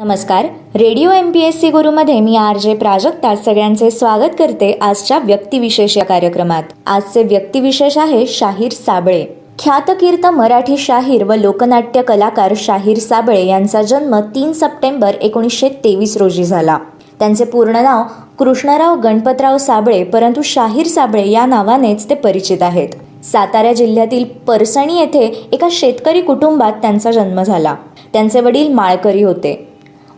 नमस्कार. Radio M P S C गुरुमध्ये मी R J Prajakta सगळ्यांचे स्वागत करते आजच्या व्यक्तिविशेष या कार्यक्रमात. आजचे व्यक्तिविशेष आहे शाहीर साबळे. ख्यातकीर्त मराठी शाहीर व लोकनाट्य कलाकार शाहीर साबळे यांचा जन्म तीन सप्टेंबर एकोणीसशे तेवीस रोजी झाला. त्यांचे पूर्ण नाव कृष्णराव गणपतराव साबळे परंतु शाहीर साबळे या नावानेच ते परिचित आहेत. सातारा जिल्ह्यातील परसणी येथे एका शेतकरी कुटुंबात त्यांचा जन्म झाला. त्यांचे वडील माळकरी होते.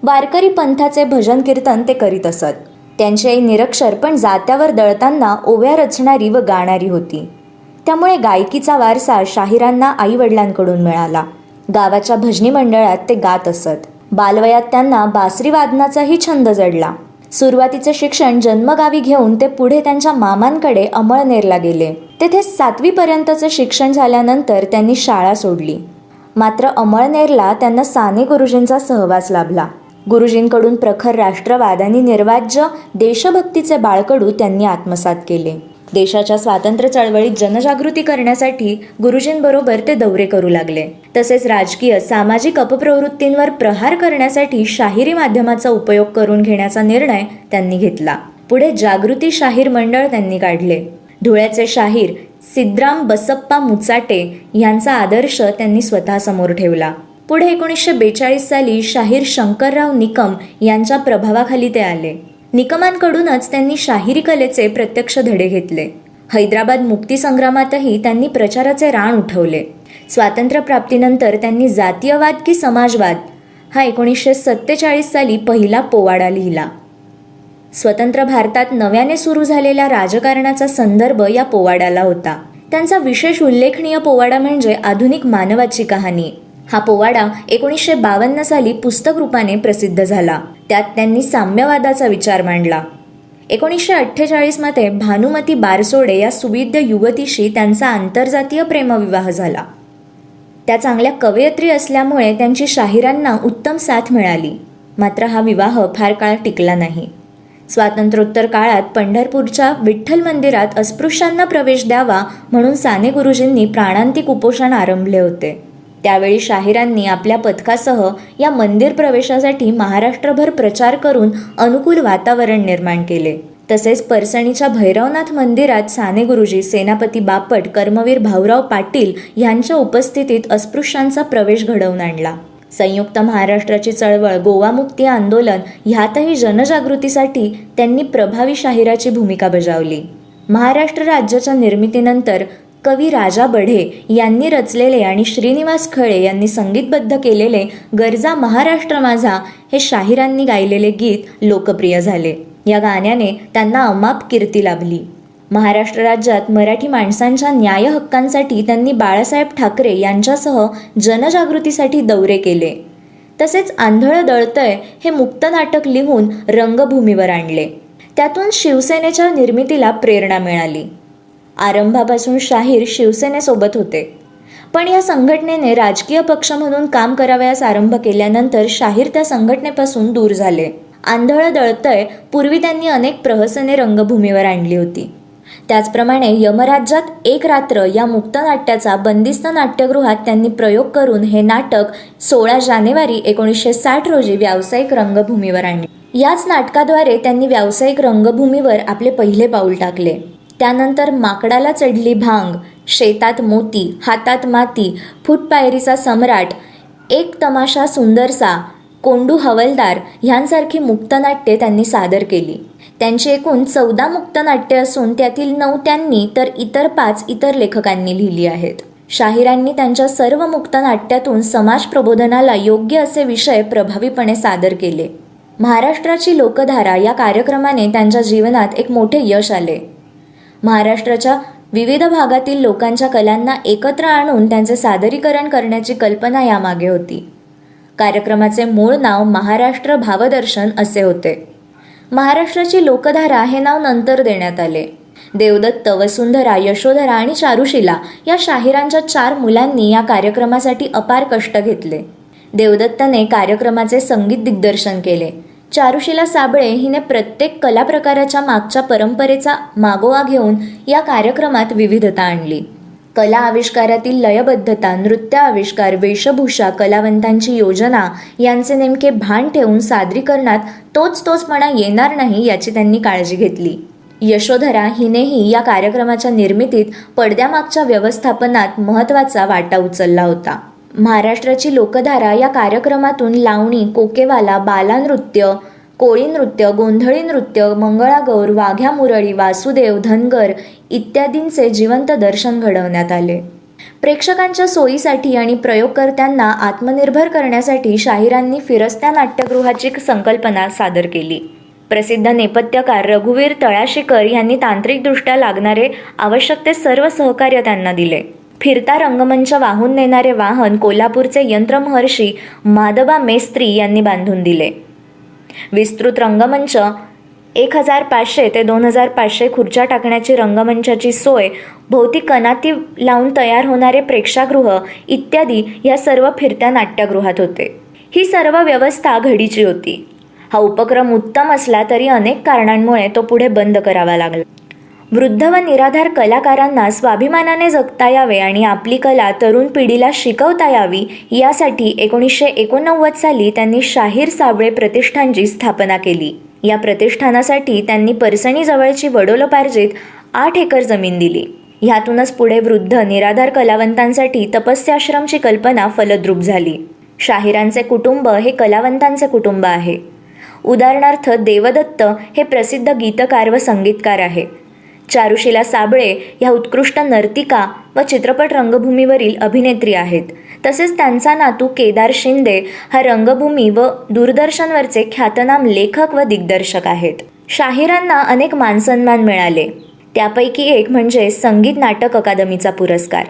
वारकरी पंथाचे भजन कीर्तन ते करीत असत. त्यांची आई निरक्षर पण जात्यावर दळताना ओव्या रचणारी व गाणारी होती. त्यामुळे गायकीचा वारसा शाहिरांना आई वडिलांकडून मिळाला. गावाच्या भजनी मंडळात ते गात असत. बालवयात त्यांना बासरी वादनाचाही छंद जडला. सुरुवातीचे शिक्षण जन्मगावी घेऊन ते पुढे त्यांच्या मामांकडे अमळनेरला गेले. तेथे सातवीपर्यंतचे शिक्षण झाल्यानंतर त्यांनी शाळा सोडली. मात्र अमळनेरला त्यांना साने गुरुजींचा सहवास लाभला. गुरुजींकडून प्रखर राष्ट्रवाद आणि निर्वाज्य देशभक्तीचे बाळकडू त्यांनी आत्मसात केले. देशाच्या स्वातंत्र्य चळवळीत जनजागृती करण्यासाठी गुरुजींबरोबर ते दौरे करू लागले. तसेच राजकीय सामाजिक अपप्रवृत्तींवर प्रहार करण्यासाठी शाहिरी माध्यमाचा उपयोग करून घेण्याचा निर्णय त्यांनी घेतला. पुढे जागृती शाहीर मंडळ त्यांनी काढले. धुळ्याचे शाहीर सिद्राम बसप्पा मुचाटे यांचा आदर्श त्यांनी स्वतःसमोर ठेवला. पुढे एकोणीसशे बेचाळीस साली शाहीर शंकरराव निकम यांच्या प्रभावाखाली ते आले. निकमांकडूनच त्यांनी शाहिरी कलेचे प्रत्यक्ष धडे घेतले. हैदराबाद मुक्तीसंग्रामातही त्यांनी प्रचाराचे रान उठवले. स्वातंत्र्यप्राप्तीनंतर त्यांनी जातीयवाद की समाजवाद हा एकोणीसशे सत्तेचाळीस साली पहिला पोवाडा लिहिला. स्वतंत्र भारतात नव्याने सुरू झालेल्या राजकारणाचा संदर्भ या पोवाड्याला होता. त्यांचा विशेष उल्लेखनीय पोवाडा म्हणजे आधुनिक मानवाची कहाणी. हा पोवाडा एकोणीसशे बावन्न साली पुस्तक रूपाने प्रसिद्ध झाला. त्यात त्यांनी साम्यवादाचा विचार मांडला. एकोणीसशे अठ्ठेचाळीसमध्ये भानुमती बारसोडे या सुविद्य युवतीशी त्यांचा आंतरजातीय प्रेमविवाह झाला. त्या चांगल्या कवयित्री असल्यामुळे त्यांची शाहिरांना उत्तम साथ मिळाली. मात्र हा विवाह फार काळ टिकला नाही. स्वातंत्र्योत्तर काळात पंढरपूरच्या विठ्ठल मंदिरात अस्पृश्यांना प्रवेश द्यावा म्हणून साने गुरुजींनी प्राणांतिक उपोषण आरंभले होते. त्यावेळी शाहिरांनी आपल्या पथकासह या मंदिर प्रवेशासाठी महाराष्ट्रभर प्रचार करून अनुकूल वातावरण निर्माण केले. तसेच परसणीच्या भैरवनाथ मंदिरात साने गुरुजी सेनापती बापट कर्मवीर भाऊराव पाटील यांच्या उपस्थितीत अस्पृश्यांचा प्रवेश घडवून आणला. संयुक्त महाराष्ट्राची चळवळ गोवामुक्ती आंदोलन ह्यातही जनजागृतीसाठी त्यांनी प्रभावी शाहिराची भूमिका बजावली. महाराष्ट्र राज्याच्या निर्मितीनंतर कवी राजा बढे यांनी रचलेले आणि श्रीनिवास खळे यांनी संगीतबद्ध केलेले गरजा महाराष्ट्र माझा हे शाहिरांनी गायलेले गीत लोकप्रिय झाले. या गाण्याने त्यांना अमाप कीर्ती लाभली. महाराष्ट्र राज्यात मराठी माणसांच्या न्याय हक्कांसाठी त्यांनी बाळासाहेब ठाकरे यांच्यासह जनजागृतीसाठी दौरे केले. तसेच आंधळं दळतय हे मुक्त नाटक लिहून रंगभूमीवर आणले. त्यातून शिवसेनेच्या निर्मितीला प्रेरणा मिळाली. आरंभापासून शाहीर शिवसेनेसोबत होते. पण या संघटनेने राजकीय पक्ष म्हणून काम करावयास आरंभ केल्यानंतर शाहीर त्या संघटनेपासून दूर झाले. आंधळं दळतय पूर्वी त्यांनी अनेक प्रहसने रंगभूमीवर आणली होती. त्याचप्रमाणे यमराज्यात एक रात्र या मुक्तनाट्याचा बंदिस्त नाट्यगृहात त्यांनी प्रयोग करून हे नाटक सोळा जानेवारी एकोणीसशे साठ रोजी व्यावसायिक रंगभूमीवर आणले. याच नाटकाद्वारे त्यांनी व्यावसायिक रंगभूमीवर आपले पहिले पाऊल टाकले. त्यानंतर माकडाला चढली भांग शेतात मोती हातात माती फुटपायरीचा सम्राट एक तमाशा सुंदरसा कोंडू हवलदार ह्यांसारखी मुक्तनाट्ये त्यांनी सादर केली. त्यांची एकूण चौदा मुक्तनाट्ये असून त्यातील नऊ त्यांनी तर इतर पाच इतर लेखकांनी लिहिली आहेत. शाहिरांनी त्यांच्या सर्व मुक्तनाट्यातून समाज प्रबोधनाला योग्य असे विषय प्रभावीपणे सादर केले. महाराष्ट्राची लोकधारा या कार्यक्रमाने त्यांच्या जीवनात एक मोठे यश आले. महाराष्ट्राच्या विविध भागातील लोकांच्या कलांना एकत्र आणून त्यांचे सादरीकरण करण्याची कल्पना यामागे होती. कार्यक्रमाचे मूळ नाव महाराष्ट्र भावदर्शन असे होते. महाराष्ट्राची लोकधारा हे नाव नंतर देण्यात आले. देवदत्त वसुंधरा यशोधरा आणि चारुशिला या शाहिरांच्या चार मुलांनी या कार्यक्रमासाठी अपार कष्ट घेतले. देवदत्तने कार्यक्रमाचे संगीत दिग्दर्शन केले. चारुशिला साबळे हिने प्रत्येक कला प्रकाराच्या मागच्या परंपरेचा मागोवा घेऊन या कार्यक्रमात विविधता आणली. कला आविष्कारातील लयबद्धता नृत्य आविष्कार वेशभूषा कलावंतांची योजना यांचे नेमके भान ठेवून सादरीकरणात तोच तोचपणा येणार नाही याची त्यांनी काळजी घेतली. यशोधरा हिनेही या कार्यक्रमाच्या निर्मितीत पडद्यामागच्या व्यवस्थापनात महत्त्वाचा वाटा उचलला होता. महाराष्ट्राची लोकधारा या कार्यक्रमातून लावणी कोकेवाला बालानृत्य कोळी नृत्य गोंधळी नृत्य मंगळागौर वाघ्या मुरळी वासुदेव धनगर इत्यादींचे जिवंत दर्शन घडवण्यात आले. प्रेक्षकांच्या सोयीसाठी आणि प्रयोगकर्त्यांना आत्मनिर्भर करण्यासाठी शाहिरांनी फिरस्त्या नाट्यगृहाची संकल्पना सादर केली. प्रसिद्ध नेपथ्यकार रघुवीर तळाशीकर यांनी तांत्रिकदृष्ट्या लागणारे आवश्यक ते सर्व सहकार्य त्यांना दिले. फिरता रंगमंच वाहून नेणारे वाहन कोल्हापूरचे यंत्रमहर्षी माधबा मेस्त्री यांनी बांधून दिले. विस्तृत रंगमंच एक हजार पाचशे ते दोन हजार पाचशे खुर्च्या टाकण्याची रंगमंचाची सोय भोवती कनाती लावून तयार होणारे प्रेक्षागृह इत्यादी या सर्व फिरत्या नाट्यगृहात होते. ही सर्व व्यवस्था घडीची होती. हा उपक्रम उत्तम असला तरी अनेक कारणांमुळे तो पुढे बंद करावा लागला. वृद्ध व निराधार कलाकारांना स्वाभिमानाने जगता यावे आणि आपली कला तरुण पिढीला शिकवता यावी यासाठी एकोणीसशे एकोणनव्वद साली त्यांनी शाहीर साबळे प्रतिष्ठानची स्थापना केली. या प्रतिष्ठानासाठी त्यांनी परसणीजवळची वडोलोपार्जित आठ एकर जमीन दिली. ह्यातूनच पुढे वृद्ध निराधार कलावंतांसाठी तपस्याश्रमची कल्पना फलद्रूप झाली. शाहिरांचे कुटुंब हे कलावंतांचे कुटुंब आहे. उदाहरणार्थ देवदत्त हे प्रसिद्ध गीतकार व संगीतकार आहे. चारुशिला साबळे ह्या उत्कृष्ट नर्तिका व चित्रपट रंगभूमीवरील अभिनेत्री आहेत. तसेच त्यांचा नातू केदार शिंदे हा रंगभूमी व दूरदर्शनवरचे ख्यातनाम लेखक व दिग्दर्शक आहेत. शाहिरांना अनेक मानसन्मान मिळाले. त्यापैकी एक म्हणजे संगीत नाटक अकादमीचा पुरस्कार.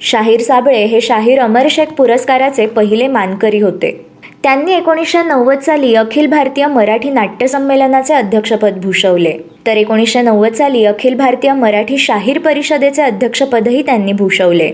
शाहीर साबळे हे शाहीर अमर शेख पुरस्काराचे पहिले मानकरी होते. त्यांनी एकोणीसशे नव्वद साली अखिल भारतीय मराठी नाट्यसंमेलनाचे अध्यक्षपद भूषवले. तर एकोणीसशे नव्वद साली अखिल भारतीय मराठी शाहीर परिषदेचे अध्यक्षपदही त्यांनी भूषवले.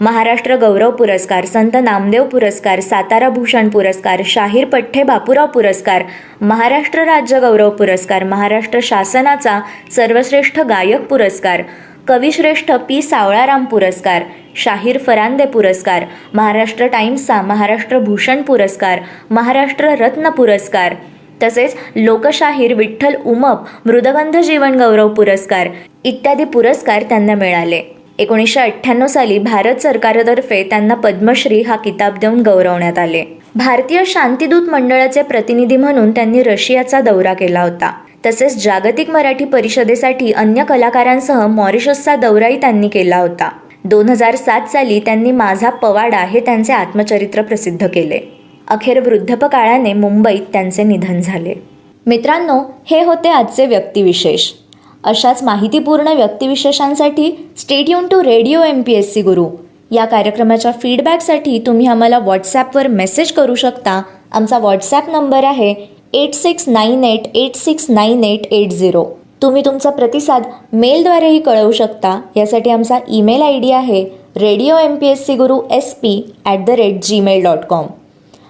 महाराष्ट्र गौरव पुरस्कार संत नामदेव पुरस्कार सातारा भूषण पुरस्कार शाहीर पठ्ठे बापूराव पुरस्कार महाराष्ट्र राज्य गौरव पुरस्कार महाराष्ट्र शासनाचा सर्वश्रेष्ठ गायक पुरस्कार कविश्रेष्ठ पी. सावळाराम पुरस्कार शाहीर फरांदे पुरस्कार महाराष्ट्र टाइम्सचा महाराष्ट्र भूषण पुरस्कार महाराष्ट्र रत्न पुरस्कार तसेच लोकशाहीर विठ्ठल उमप मृदगंध जीवन गौरव पुरस्कार इत्यादी पुरस्कार त्यांना मिळाले. एकोणीसशे अठ्ठ्याण्णव साली भारत सरकारतर्फे त्यांना पद्मश्री हा किताब देऊन गौरवण्यात आले. भारतीय शांतिदूत मंडळाचे प्रतिनिधी म्हणून त्यांनी रशियाचा दौरा केला होता. तसेच जागतिक मराठी परिषदेसाठी अन्य कलाकारांसह मॉरिशसचा दौराही त्यांनी केला होता. दोन हजार सात साली त्यांनी माझा पवाडा हे त्यांचे आत्मचरित्र प्रसिद्ध केले. अखेर वृद्धपकाळाने मुंबईत त्यांचे निधन झाले. मित्रांनो हे होते आजचे व्यक्तिविशेष. अशाच माहितीपूर्ण व्यक्तिविशेषांसाठी stadium to radio M P S C Guru. या कार्यक्रमाच्या फीडबॅकसाठी तुम्ही आम्हाला व्हॉट्सॲपवर मेसेज करू शकता. आमचा व्हॉट्सॲप नंबर आहे eight six nine eight eight six nine eight eight zero तुम्ही तुमचा प्रतिसाद मेलद्वारेही कळवू शकता. यासाठी आमचा ईमेल आय डी आहे radio M P S C Guru S P at the rate Gmail dot com